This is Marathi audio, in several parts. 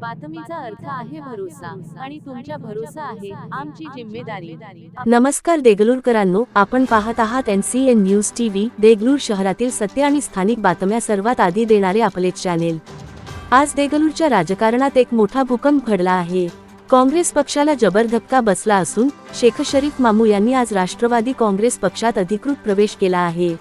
बातमीचा अर्थ आहे भरोसा आणि तुमच्या भरोसा आहे आमची जिम्मेदारी. नमस्कार देगलूरकरांनो आपण पाहत आहात N C N news TV Degloor शहरातील सत्य आणि स्थानिक बातम्या सर्वात आधी देणारे आपले चॅनेल आज देगलूरच्या राजकारणात एक मोठा भूकंप घडला आहे. काँग्रेस पक्षाला जबर धक्का बसला असून शेख शरीफ मामू यांनी आज राष्ट्रवादी काँग्रेस पक्षात अधिकृत प्रवेश केला आहे.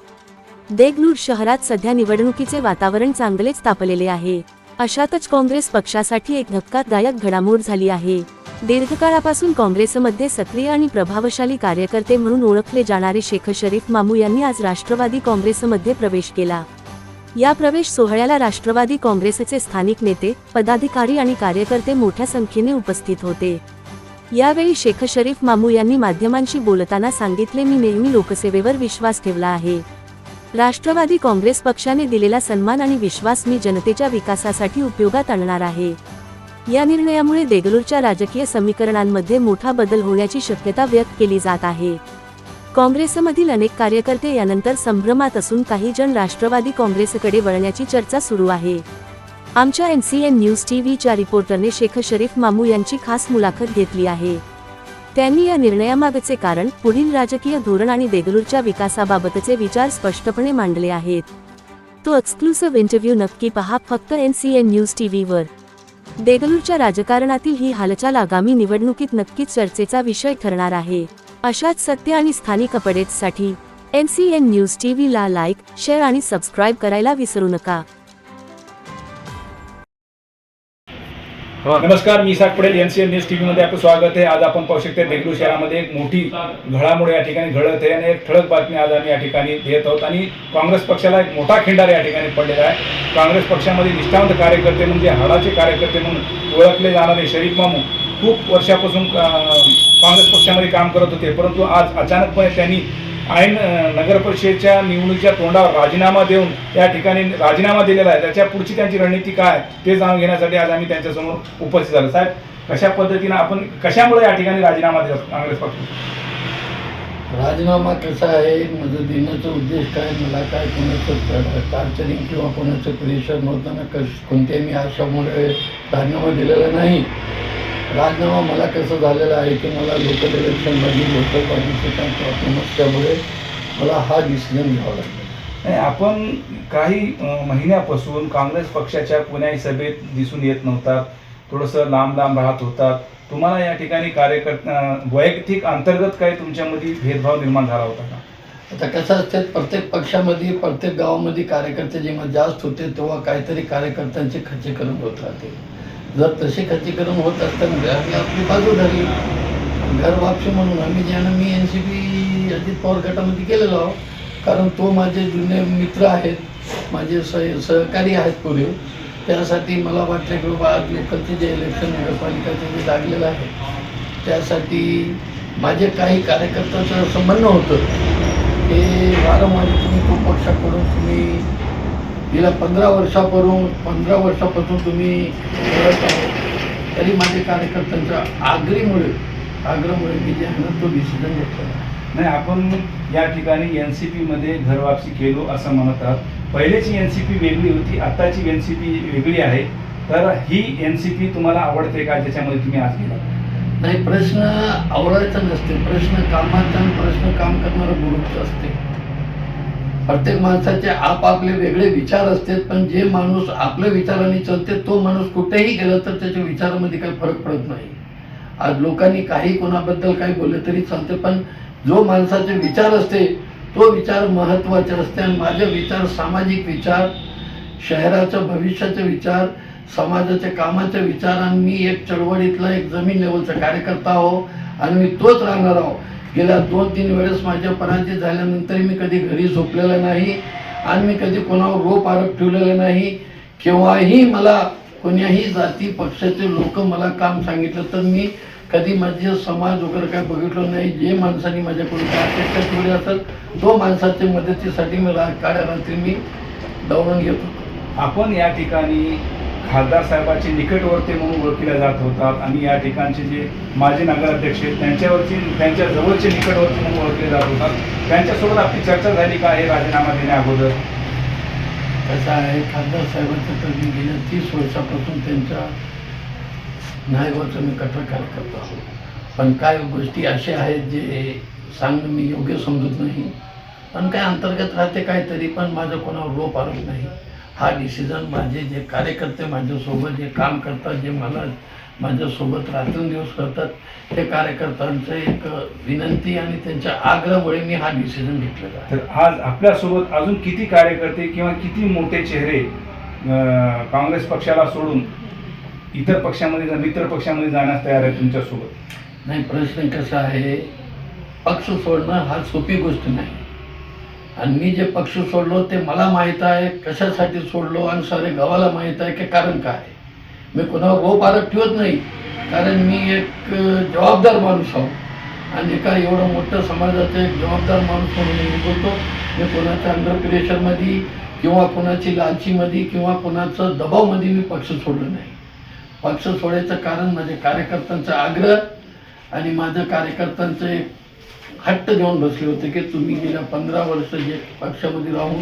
देगलूर शहरात सध्या निवडणुकीचे वातावरण चांगलेच तापलेले आहे. अशातच काँग्रेस पक्षासाठी एक धक्कादायक घडामोड झाली आहे. दीर्घकाळापासून काँग्रेसमध्ये सक्रिय आणि प्रभावशाली कार्यकर्ते म्हणून ओळखले जाणारे शेख शरीफ मामू यांनी आज राष्ट्रवादी काँग्रेसमध्ये प्रवेश केला. या प्रवेश सोहळ्याला राष्ट्रवादी काँग्रेसचे स्थानिक नेते पदाधिकारी आणि कार्यकर्ते मोठ्या संख्येने उपस्थित होते. यावेळी शेख शरीफ मामू यांनी माध्यमांशी बोलताना सांगितले मी नेहमी लोकसेवेवर विश्वास ठेवला आहे. राष्ट्रवादी काँग्रेस पक्षाने दिलेला सन्मान आणि विश्वास मी जनतेच्या विकासासाठी उपयोगात आणणार आहे. या निर्णयामुळे देगलूरच्या राजकीय समीकरणांमध्ये मोठा बदल होण्याची शक्यता व्यक्त केली जात आहे. काँग्रेसमधील अनेक कार्यकर्ते यानंतर संभ्रमात असून काही जण राष्ट्रवादी काँग्रेसकडे वळण्याची चर्चा सुरू आहे. आमच्या एन सी एन न्यूज टीव्हीच्या रिपोर्टरने शेख शरीफ मामू यांची खास मुलाखत घेतली आहे. त्यांनी या निर्णयामागचे कारण पुढील राजकीय धोरण आणि देगलूरच्या विकासाबाबतचे विचार स्पष्टपणे मांडले आहेत. तो एक्सक्लुसिव्ह इंटरव्ह्यू नक्की पहा फक्त एन सी एन न्यूज टीव्हीवर देगलूरच्या राजकारणातील ही हालचाल आगामी निवडणुकीत नक्कीच चर्चेचा विषय ठरणार आहे. अशाच सत्य आणि स्थानिक अपडेट्ससाठी एन सी एन न्यूज टीव्हीला लाईक शेअर आणि सबस्क्राईब करायला विसरू नका. हो. नमस्कार मी Isak Patel N C N news TV मध्ये आपलं स्वागत आहे. आज आपण पाहू शकतो देगलूर शहरामध्ये एक मोठी घडामोड या ठिकाणी घडत आहे आणि एक ठळक बातमी आज आम्ही या ठिकाणी देत आहोत. आणि काँग्रेस पक्षाला एक मोठा खिंडार या ठिकाणी पडलेला आहे. काँग्रेस पक्षामध्ये निष्ठावंत कार्यकर्ते म्हणजे हाडाचे कार्यकर्ते म्हणून ओळखले जाणारे शरीफ मामू खूप वर्षापासून काँग्रेस पक्षामध्ये काम करत होते. परंतु आज अचानकपणे त्यांनी ऐन नगर परिषदेच्या निवडणुकीच्या तोंडावर राजीनामा देऊन या ठिकाणी राजीनामा दिलेला आहे. त्याच्या पुढची त्यांची रणनीती काय ते जाणून घेण्यासाठी आज आम्ही त्यांच्यासमोर उपस्थित झालो. साहेब कशा पद्धतीनं आपण कशामुळे या ठिकाणी राजीनामा दिला काँग्रेस पक्ष राजीनामा कसा आहे माझं देण्याचा उद्देश काय मला काय कोणाचं टार्चरिंग किंवा कोणाचं प्रेशर नव्हतं ना कश कोणत्याही मी आशामुळे राजीनामा दिलेला नाही. राजीनामा मला कसं झालेलं आहे की मला लोकल इलेक्शनमध्ये लोकल पार्टीचे काम प्रॉब्लेम असल्यामुळे मला हा डिसिजन घ्यावा लागला. नाही आपण काही महिन्यापासून काँग्रेस पक्षाच्या पुण्याही सभेत दिसून येत नव्हतात. थोडंसं लांब लांब राहत होतात. तुम्हाला या ठिकाणी कार्यकर्ता वैयक्तिक अंतर्गत काही तुमच्यामध्ये भेदभाव निर्माण झाला होता का? आता कसं असते प्रत्येक पक्षामध्ये प्रत्येक गावामध्ये कार्यकर्ते जेव्हा जास्त होते तेव्हा काहीतरी कार्यकर्त्यांचे खच्चीकरण होत राहते. जर तसे खच्चीकरण होत असताना घरने आपली बाजू धरली घर वापशी म्हणून आम्ही ज्यानं मी N C P Ajit Pawar गटामध्ये गेलेलो आहो कारण तो माझे जुने मित्र आहेत माझे सह सहकारी आहेत पुढे. त्यासाठी मला वाटतं की बाबा आज लोकलचे जे इलेक्शन नगरपालिकाचे जे लागलेलं आहे त्यासाठी माझे काही कार्यकर्त्यांचं असं म्हणणं होतं हे वारंवार तुम्ही तो पक्षाकडून तुम्ही गेल्या पंधरा वर्षापासून पंधरा वर्षापासून तुम्ही लढत आहो तरी माझे कार्यकर्त्यांच्या आग्रीमुळे आग्रहामुळे मी जे आहे ना तो डिसिजन घेतला. नाही आपण या ठिकाणी एन सी पीमध्ये घरवापसी केलो असं म्हणत आहात. पहिलेची एन सी पी वेगळी होती आत्ताची एन सी पी वेगळी आहे. तर ही एन सी पी तुम्हाला आवडते का? ज्याच्यामध्ये तुम्ही आज गेला नाही प्रश्न आवडायचा नसते. प्रश्न कामाचा आणि प्रश्न काम करणारं ग्रुपचं असते. प्रत्येक माणसाचे आपापले वेगळे विचार असतात पण जे माणूस आपल्या विचाराने चलते तो माणूस कुठेही गेला तर त्याच्या विचारामध्ये काही फरक पडत नाही. आज लोकांनी काही कोणाबद्दल काही बोलले तरी चालते पण जो माणसाचे विचार असते तो विचार महत्त्वाचे असते. आणि माझे विचार सामाजिक विचार शहराच्या भविष्याचे विचार समाजाच्या कामाचे विचार आणि मी एक चळवळीतला एक जमीन लेवलचा कार्यकर्ता आहो आणि मी तोच राहणार आहो. गेल्या दोन तीन वेळेस माझ्या पराजय झाल्यानंतर मी कधी घरी झोपलेलं नाही आणि मी कधी कोणावर रोप आरोप ठेवलेला नाही. केव्हाही मला कोण्याही जाती पक्षाचे लोक मला काम सांगितलं तर मी कधी माझे समाज वगैरे काय बघितलं नाही. जे माणसाने माझ्याकडून काय अपेक्षा ठेवली असतात तो माणसाच्या मदतीसाठी मी काळ्या रात्री मी दौडून घेतो आपण या ठिकाणी खासदार साहेबाचे निकटवर्ती म्हणून ओळखल्या जात होतात. आणि या ठिकाणचे जे माजी नगराध्यक्ष आहेत त्यांच्यावरची त्यांच्या जवळचे निकटवर्ती म्हणून ओळखले जात होतात. त्यांच्यासोबत आपली चर्चा झाली का हे राजीनामा देण्या अगोदर? कसं आहे खासदार साहेबांचं तर मी गेल्या तीस वर्षापासून त्यांच्या न्यायवाचं मी कठोर कार्यकर्ता आहोत. पण काय गोष्टी अशा आहेत जे सांगणं मी योग्य समजत नाही. पण काय अंतर्गत राहते काहीतरी पण माझं कोणावर रोप आरोप नाही. हा डिसिजन माझे जे कार्यकर्ते माझ्यासोबत जे काम करतात जे मला माझ्यासोबत रात्रंदिवस करतात ते कार्यकर्त्यांचं एक विनंती आणि त्यांच्या आग्रहामुळे मी हा डिसिजन घेतलेला आहे. तर आज आपल्यासोबत अजून किती कार्यकर्ते किंवा किती मोठे चेहरे अं, काँग्रेस पक्षाला सोडून इतर पक्षामध्ये मित्र पक्षामध्ये जाण्यास तयार आहे तुमच्यासोबत? नाही प्रश्न कसा आहे? पक्ष सोडणं हा सोपी गोष्ट नाही. आणि मी जे पक्ष सोडलो ते मला माहीत आहे कशासाठी सोडलो आणि सारे गावाला माहीत आहे की कारण काय आहे. मी कोणावर रोप आरोप ठेवत नाही कारण मी एक जबाबदार माणूस आहो. आणि एका एवढं मोठं समाजाचं एक जबाबदार माणूस म्हणून मी बोलतो मी कोणाच्या अंडर प्रेशरमध्ये किंवा कोणाची लालचीमध्ये किंवा कोणाचं दबावमध्ये मी पक्ष सोडलो नाही. पक्ष सोडायचं कारण माझ्या कार्यकर्त्यांचा आग्रह आणि माझ्या कार्यकर्त्यांचं एक हट्ट घेऊन बसले होते की तुम्ही गेल्या पंधरा वर्ष जे पक्षामध्ये राहून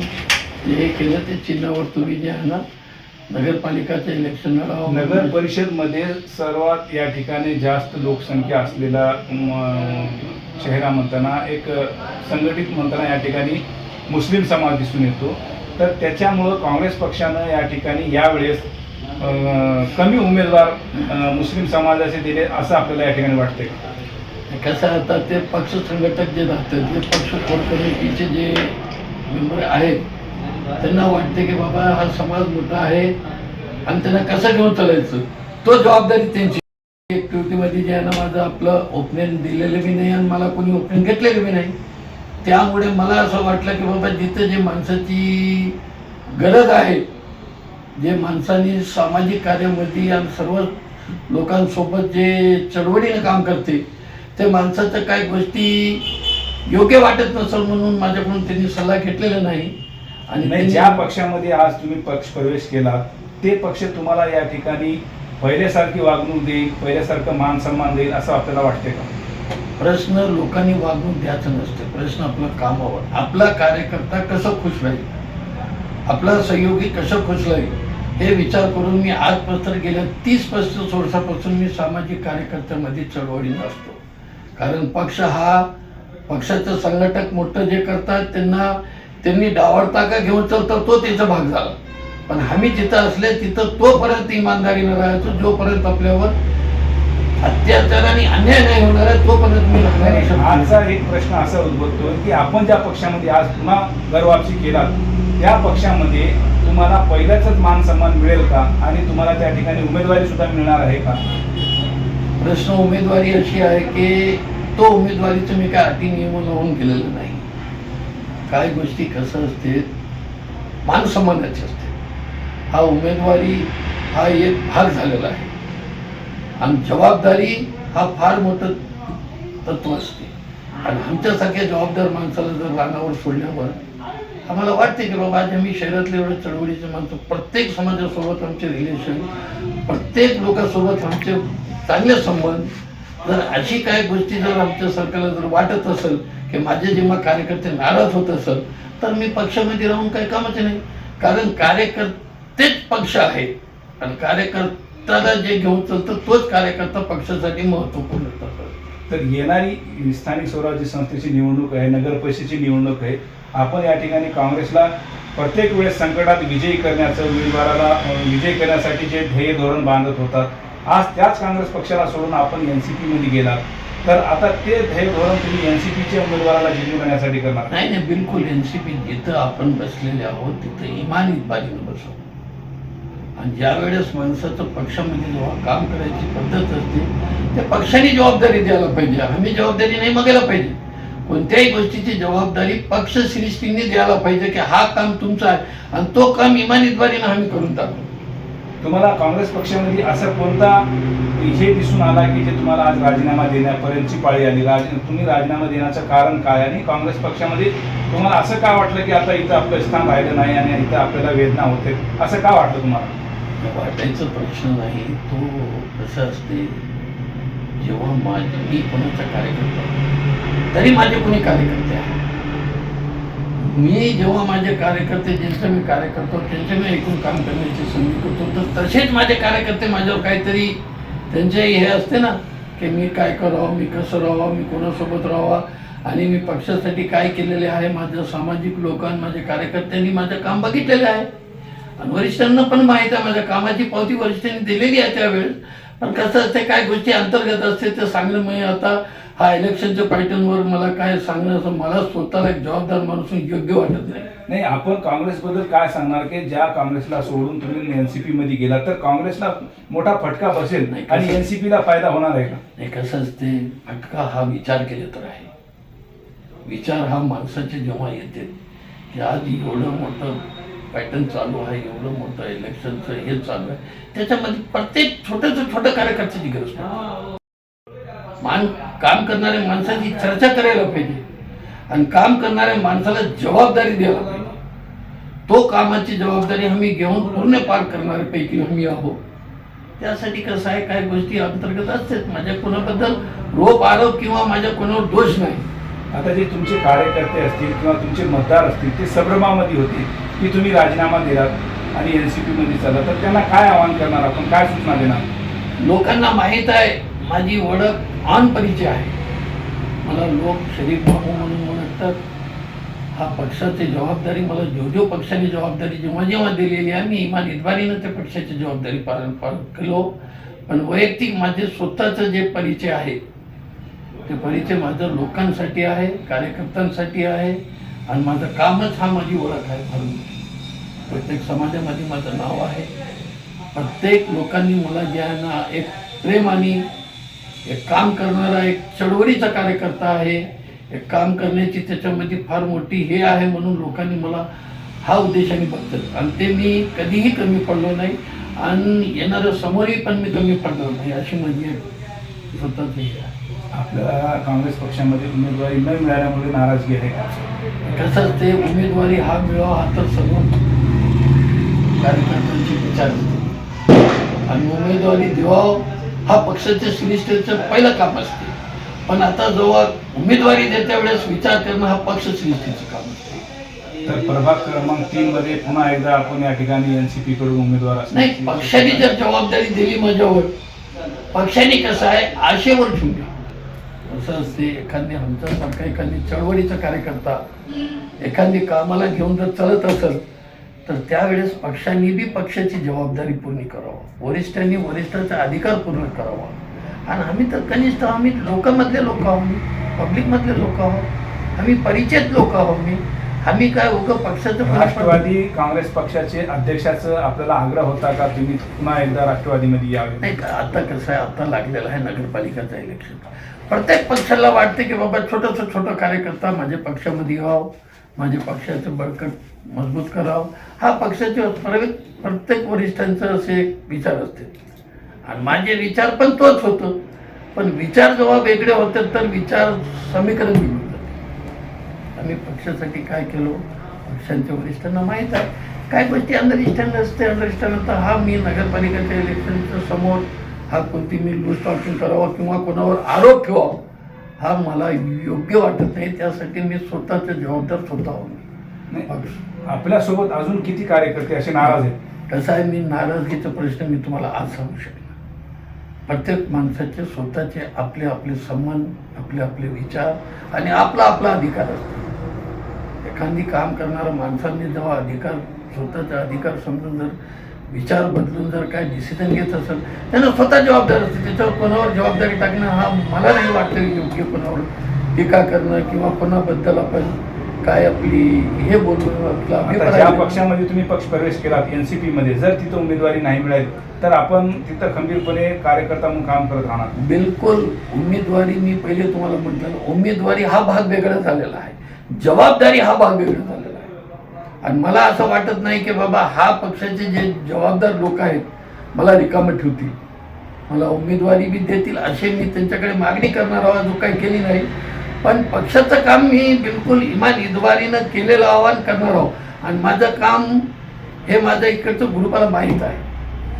जे हे केलं ते चिन्हावर तुम्ही जे आहे ना नगरपालिकाच्या इलेक्शन राहून नगर परिषदमध्ये सर्वात या ठिकाणी जास्त लोकसंख्या असलेला शहरा म्हणताना एक संघटित म्हणताना या ठिकाणी मुस्लिम समाज दिसून येतो. तर त्याच्यामुळं काँग्रेस पक्षानं या ठिकाणी यावेळेस कमी उमेदवार मुस्लिम समाजाचे दिले असं आपल्याला या ठिकाणी वाटते का कसं आता ते पक्ष संघटक जे राहतात ते पक्ष कोर कमिटीचे जे मेंबर आहेत त्यांना वाटते की बाबा हा समाज मोठा आहे आणि त्यांना कसं घेऊन चालायचं? तो जबाबदारी त्यांची. ॲक्टिव्हिटीमध्ये जे आहे ना माझं आपलं ओपिनियन दिलेलं बी नाही आणि मला कोणी ओपिनियन घेतलेलं बी नाही. त्यामुळे मला असं वाटलं की बाबा जिथं जे माणसाची गरज आहे जे माणसांनी सामाजिक कार्यामध्ये आणि सर्व लोकांसोबत जे चळवळीनं काम करते ते माणसाचं काही गोष्टी योग्य वाटत नसेल म्हणून माझ्याकडून त्यांनी सल्ला घेतलेला नाही. आणि ज्या पक्षामध्ये आज तुम्ही पक्ष प्रवेश केला ते पक्ष तुम्हाला या ठिकाणी पहिल्यासारखी वागणूक देईल पहिल्यासारखं मान सन्मान देईल असं आपल्याला वाटते का? प्रश्न लोकांनी वागणूक द्यायचं नसते. प्रश्न आपलं कामावर आपला कार्यकर्ता कसं खुश राहील? आपला सहयोगी कसं खुश राहील? हे विचार करून मी आजपासून गेल्या तीस पस्तीस वर्षापासून मी सामाजिक कार्यकर्त्यामध्ये चळवळीत असतो. कारण पक्ष हा पक्षाचं संघटक मोठं जे करतात त्यांना त्यांनी डावडता का घेऊन चालतात तो त्याचा भाग झाला. पण आम्ही जिथं असले तिथं तोपर्यंत इमानदारीनं राहायचो जोपर्यंत आपल्यावर अत्याचार आणि अन्याय नाही होणार आहे तोपर्यंत मी राहणार. आजचा एक प्रश्न असा उद्भवतो की आपण ज्या पक्षामध्ये आज पुन्हा घरवापसी केला त्या पक्षामध्ये तुम्हाला पहिल्याच मान सन्मान मिळेल का? आणि तुम्हाला त्या ठिकाणी उमेदवारी सुद्धा मिळणार आहे का? प्रश्न उमेदवारी अशी आहे की तो उमेदवारीचं मी काय अटी नियम लावून केलेलं नाही. काय गोष्टी कसं असते मानसन्मानाची असते. हा उमेदवारी हा एक भाग झालेला आहे. आणि जबाबदारी हा फार मोठं तत्व असते. आणि आमच्यासारख्या जबाबदार माणसाला जर रानावर सोडल्यावर आम्हाला वाटते की बाबा आज आम्ही शहरातले एवढे चळवळीचे माणसं प्रत्येक समाजासोबत आमचे रिलेशन प्रत्येक लोकांसोबत आमचे चांगले संबंध. जर अशी काय गोष्टी जर आमच्या सरकारला जर वाटत असेल की माझे जेव्हा कार्यकर्ते नाराज होत असेल तर मी पक्षामध्ये राहून काही कामाचे नाही. कारण कार्यकर्तेच पक्ष आहे. आणि कार्यकर्त्याला जे घेऊन चालतं तोच कार्यकर्ता पक्षासाठी महत्त्वपूर्ण ठरतो तर येणारी स्थानिक स्वराज्य संस्थेची निवडणूक आहे नगर परिषदेची निवडणूक आहे. आपण या ठिकाणी काँग्रेसला प्रत्येक वेळेस संकटात विजयी करण्याचं उमेदवाराला विजय विजयी करण्यासाठी जे ध्येय धोरण बांधत होतात आज त्याच काँग्रेस पक्षाला सोडून आपण एन सी पीमध्ये गेलात. तर आता ते ध्येय धोरण तुम्ही एन सी पीच्या उमेदवाराला जिंकून करण्यासाठी करणार. नाही नाही बिलकुल एन सी पी जिथं आपण बसलेले आहोत तिथं इमानीत बाजून बसू आणि ज्या वेळेस माणसाचं पक्षामध्ये जेव्हा काम करायची पद्धत असते त्या पक्षाने जबाबदारी द्यायला पाहिजे. आम्ही जबाबदारी नाही मागायला पाहिजे. कोणत्याही गोष्टीची जबाबदारी पक्ष श्रेष्ठींनी द्यायला पाहिजे की हा काम तुमचा आहे. आणि तो काम इमानीद्वारीनं आम्ही करून टाकू. तुम्हाला काँग्रेस पक्षामध्ये असा कोणता हे दिसून आला की जे तुम्हाला आज राजीनामा देण्यापर्यंतची पाळी आली? राज तुम्ही राजीनामा देण्याचं कारण काय? आणि काँग्रेस पक्षामध्ये तुम्हाला असं का वाटलं की आता इथं आपलं स्थान राहिलं नाही आणि इथं आपल्याला वेदना होते? असं का वाटलं तुम्हाला? वाटायचं प्रश्न नाही. तो कसं असते जेव्हा माझी मी कोणाचा कार्यकर्ता तरी माझे कोणी कार्यकर्ते आहे मी जेव्हा माझे कार्यकर्ते ज्यांचं मी कार्य करतो त्यांचे मी ऐकून काम करण्याची संधी करतो तर तसेच माझे कार्यकर्ते माझ्यावर काहीतरी त्यांचे हे असते ना की मी काय करावं मी कसं राहावं मी कोणासोबत राहावा आणि मी पक्षासाठी काय केलेले आहे माझ्या सामाजिक लोकां माझ्या कार्यकर्त्यांनी माझं काम बघितलेलं आहे. आणि वरिष्ठांना पण माहीत आहे माझ्या कामाची पावती वरिष्ठांनी दिलेली आहे त्यावेळेस. पण कसं असते काय गोष्टी अंतर्गत असते ते सांगणं म्हणजे आता हा इलेक्शनच्या पॅटर्नवर मला काय सांगणं असं मला स्वतःला एक जबाबदार माणूस योग्य वाटत नाही. नाही आपण काँग्रेसबद्दल काय सांगणार की ज्या काँग्रेसला सोडून तुम्ही एनसीपी मध्ये गेला तर काँग्रेसला मोठा फटका बसेल नाही, आणि कसं- एनसीपी ला फायदा होणार आहे का? नाही कसं असते फटका हा विचार केले तर आहे. विचार हा माणसाचे जेव्हा येते की आज एवढं मोठं पॅटर्न चालू आहे एवढं मोठं इलेक्शनचं हे चालू आहे त्याच्यामध्ये प्रत्येक छोट्याचं छोट्या कार्यकर्त्याची गरज पडते. मान काम करणाऱ्या माणसाची चर्चा करायला पाहिजे. आणि काम करणाऱ्या माणसाला जबाबदारी द्यायला पाहिजे. तो कामाची जबाबदारी आम्ही घेऊन पूर्ण पार करणाऱ्यापैकी आम्ही आहोत. त्यासाठी कसं आहे काय गोष्टी अंतर्गत असतात. माझ्या कोणाबद्दल रोप आरोप किंवा माझ्या कोणावर दोष नाही. आता जे तुमचे कार्यकर्ते असतील किंवा तुमचे मतदार असतील ते संभ्रमामध्ये होते. की तुम्ही राजीनामा दिलात आणि एनसीपी मध्ये चालला तर त्यांना काय आवाहन करणार? आपण काय सूचना देणार? लोकांना माहीत आहे माझी ओळख आन परिचय आहे. मला लोक शरीफ बाबू म्हणून म्हणतात हा पक्षाची जबाबदारी मला जो जो पक्षाने जबाबदारी जेव्हा जेव्हा दिलेली आहे मी इमान इतबारीनं त्या पक्षाची जबाबदारी पालन पालन केलो. पण वैयक्तिक माझे स्वतःचं जे परिचय आहे ते परिचय माझं लोकांसाठी आहे कार्यकर्त्यांसाठी आहे. आणि माझं कामच हा माझी ओळख आहे फार प्रत्येक समाजामध्ये माझं नाव आहे. प्रत्येक लोकांनी मला ज्यांना एक प्रेम आणि एक काम करणारा एक चळवळीचा कार्यकर्ता आहे. एक काम करण्याची त्याच्यामध्ये फार मोठी हे आहे म्हणून लोकांनी मला हा उद्देशाने बघतात आणि ते मी कधीही कमी पडलो नाही आणि येणाऱ्या समोरही पण मी कमी पडणार नाही अशी एक स्वतःच आपल्याला काँग्रेस पक्षामध्ये उमेदवारी न मिळाल्यामुळे नाराजगी आहे का? कसं ते उमेदवारी हा मिळावा हा तर सर्व कार्यकर्त्यांचे विचार आणि उमेदवारी देवाव हा पक्षाच्या श्रेष्ठचं पहिलं काम असते. पण आता जेव्हा उमेदवारी देत्या वेळेस विचार करणं हा पक्ष श्रेष्ठीचं काम असते. तर प्रभाग क्रमांक तीन मध्ये पुन्हा एकदा आपण या ठिकाणी एनसीपी कडून उमेदवार नाही पक्षाने जर जबाबदारी दिली माझ्यावर पक्षाने कसं आहे आशेवर ठेवली असं असते एखादी आमच्यासारखा एखादी चळवळीचा कार्यकर्ता एखादी कामाला घेऊन जर चालत असेल तर त्यावेळेस पक्षांनी बी पक्षाची जबाबदारी पूर्ण करावं. वरिष्ठांनी वरिष्ठाचा अधिकार पूर्ण करावा. आणि आम्ही तर कनिष्ठ आम्ही लोकांमधले लोक आहोत. पब्लिकमधले लोक आहोत. आम्ही परिचित लोक आहोत. मी आम्ही काय उगं पक्षाचं राष्ट्रवादी काँग्रेस पक्षाचे अध्यक्षाचं आपल्याला आग्रह होता का तुम्ही पुन्हा एकदा राष्ट्रवादीमध्ये यावे नाही का आता कसं आहे आता लागलेलं आहे नगरपालिकाचं इलेक्शन प्रत्येक पक्षाला वाटते की बाबा छोटंसं छोटं कार्यकर्ता माझ्या पक्षामध्ये यावं. माझ्या पक्षाचं बळकट मजबूत करावं. हा पक्षाचे प्रत्येक प्रत्येक वरिष्ठांचं असे एक विचार असते. आणि माझे विचार पण तोच होतो. पण विचार जेव्हा वेगळे होते तर विचार समीकरण बिघडून जाते. आम्ही पक्षासाठी काय केलो? पक्षांच्या वरिष्ठांना माहीत आहे. काय गोष्टी अंडरस्टँड असते अंडरस्टँड तर हा मी नगरपालिकेच्या इलेक्शनच्या समोर हा कोणती मी लूज टॉकिंग करावं किंवा कोणावर आरोप ठेवावा हा मला योग्य वाटत नाही. त्यासाठी मी स्वतःचं जबाबदार स्वतः आपल्यासोबत अजून किती कार्यकर्ते असे नाराज आहेत? कसं आहे मी नाराजगीचा प्रश्न मी तुम्हाला आज सांगू शकणार. प्रत्येक माणसाचे स्वतःचे आपले आपले सन्मान आपले आपले विचार आणि आपला आपला अधिकार असतो. एखादी काम करणाऱ्या माणसांनी जेव्हा अधिकार स्वतःचा अधिकार समजून जर विचार बदलून जर काय डिसिजन घेत असेल त्यांना स्वतः जबाबदारी असते. त्याच्यावर कोणावर जबाबदारी टाकणं हा मला नाही वाटतं योग्य कोणावर टीका करणं किंवा कोणाबद्दल आपण काय आपली हे आता अभिप्राय ज्या. पक्षामध्ये तुम्ही पक्ष प्रवेश केलात एनसीपी मध्ये. जर तिथं उमेदवारी नाही मिळाली तर आपण तिथं खंबीरपणे कार्यकर्ता म्हणून काम करत राहणार. बिलकुल उमेदवारी मी पहिले तुम्हाला म्हटलं उमेदवारी हा भाग वेगळा झालेला आहे. जबाबदारी हा भाग वेगळा झालेला आहे. आणि मला असं वाटत नाही की बाबा हा पक्षाचे जे जबाबदार लोक आहेत मला रिकामं ठेवतील. मला उमेदवारी बी देतील असे मी त्यांच्याकडे मागणी करणार आहोत जो काही केली नाही. पण पक्षाचं काम मी बिलकुल इमान इदवारीनं केलेलं आव्हान करणार आहोत आणि माझं काम हे माझ्या इकडचं ग्रुपाला माहीत आहे.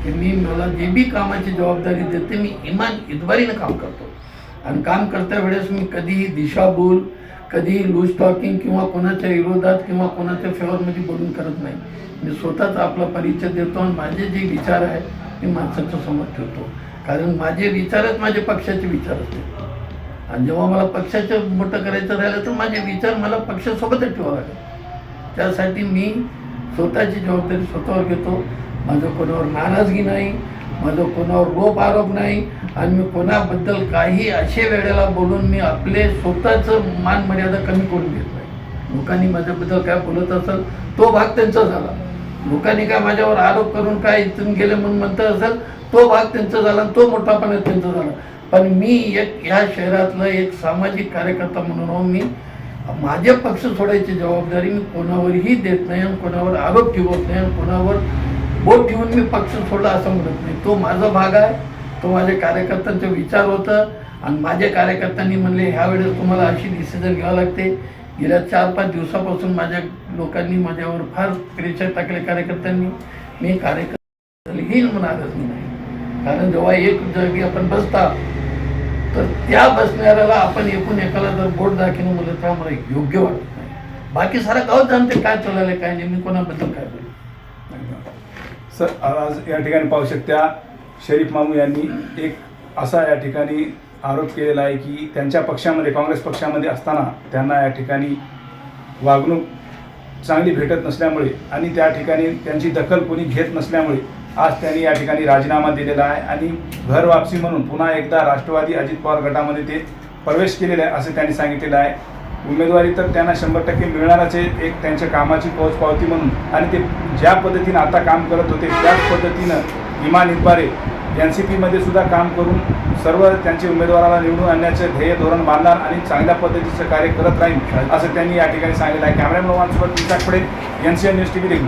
की मी मला जे बी कामाची जबाबदारी देते मी इमान इदवारीनं काम करतो. आणि काम करत्या वेळेस मी कधीही दिशाभूल कधीही लूज टॉकिंग किंवा कोणाच्या विरोधात किंवा कोणाच्या फेवरमध्ये बोलून करत नाही. मी स्वतःच आपला परिचय देतो आणि माझे जे विचार आहे मी माणसाच्या समोर ठेवतो. कारण माझे विचारच माझे पक्षाचे विचार असते आणि जेव्हा मला पक्षाचं मोठं करायचं राहिलं तर माझे विचार मला पक्षासोबतच ठेवावे लागेल. त्यासाठी मी स्वतःची जबाबदारी स्वतःवर घेतो. माझं कोणावर नाराजगी नाही माझं कोणावर रोप आरोप नाही आणि मी कोणाबद्दल काही असे वेळेला बोलून मी आपले स्वतःचं मान मर्यादा कमी करून घेत नाही. लोकांनी माझ्याबद्दल काय बोलत असेल तो भाग त्यांचा झाला. लोकांनी काय माझ्यावर आरोप करून काय इथून गेले म्हणून म्हणत असेल तो भाग त्यांचा झाला आणि तो मोठापणा त्यांचा झाला. पण मी एक ह्या शहरातलं एक सामाजिक कार्यकर्ता म्हणून मी माझे पक्ष सोडायची जबाबदारी मी कोणावरही देत नाही आणि कोणावर आरोप ठेवत नाही आणि कोणावर बोट ठेवून मी पक्ष सोडला असं म्हणत नाही. तो माझा भाग आहे. तो माझ्या कार्यकर्त्यांचा विचार होता. आणि माझ्या कार्यकर्त्यांनी म्हणले ह्या वेळेस तुम्हाला अशी डिसिजन घ्यावं लागते. गेल्या चार पाच दिवसापासून माझ्या लोकांनी माझ्यावर फार प्रेशर टाकले कार्यकर्त्यांनी. मी कार्यकर्त्यांनी नाराज नाही. कारण जेव्हा एक जागी आपण बसता तर त्या बसणाऱ्याला आपण एकूण एकाला जर बोट दाखवणं म्हणलं तर आम्हाला योग्य वाटत नाही. बाकी सारा गाव जाणते काय चाललंय काय नाही मी कोणाबद्दल काय बोलू? सर आज या ठिकाणी पाहू शकता शरीफ मामू यांनी एक असा या ठिकाणी आरोप केलेला आहे की त्यांच्या पक्षामध्ये काँग्रेस पक्षामध्ये असताना त्यांना या ठिकाणी वागणूक चांगली भेटत नसल्यामुळे आणि त्या ठिकाणी त्यांची दखल कोणी घेत नसल्यामुळे आज त्यांनी या ठिकाणी राजीनामा दिलेला आहे. आणि घर वापसी म्हणून पुन्हा एकदा राष्ट्रवादी अजित पवार गटामध्ये ते प्रवेश केलेला आहे असं त्यांनी सांगितलेलं आहे. उमेदवारी तर त्यांना शंभर टक्के मिळणारच आहे. एक त्यांच्या कामाची पोचपावती म्हणून. आणि ते ज्या पद्धतीनं आता काम करत होते त्याच पद्धतीनं इमान इतबारे एन सी पीमध्ये सुद्धा काम करून सर्व त्यांच्या उमेदवाराला निवडून आणण्याचं ध्येय धोरण मानणार आणि चांगल्या पद्धतीचं कार्य करत राहील असं त्यांनी या ठिकाणी सांगितलं आहे. Cameraman Vishakh Padel N C N news T V देखील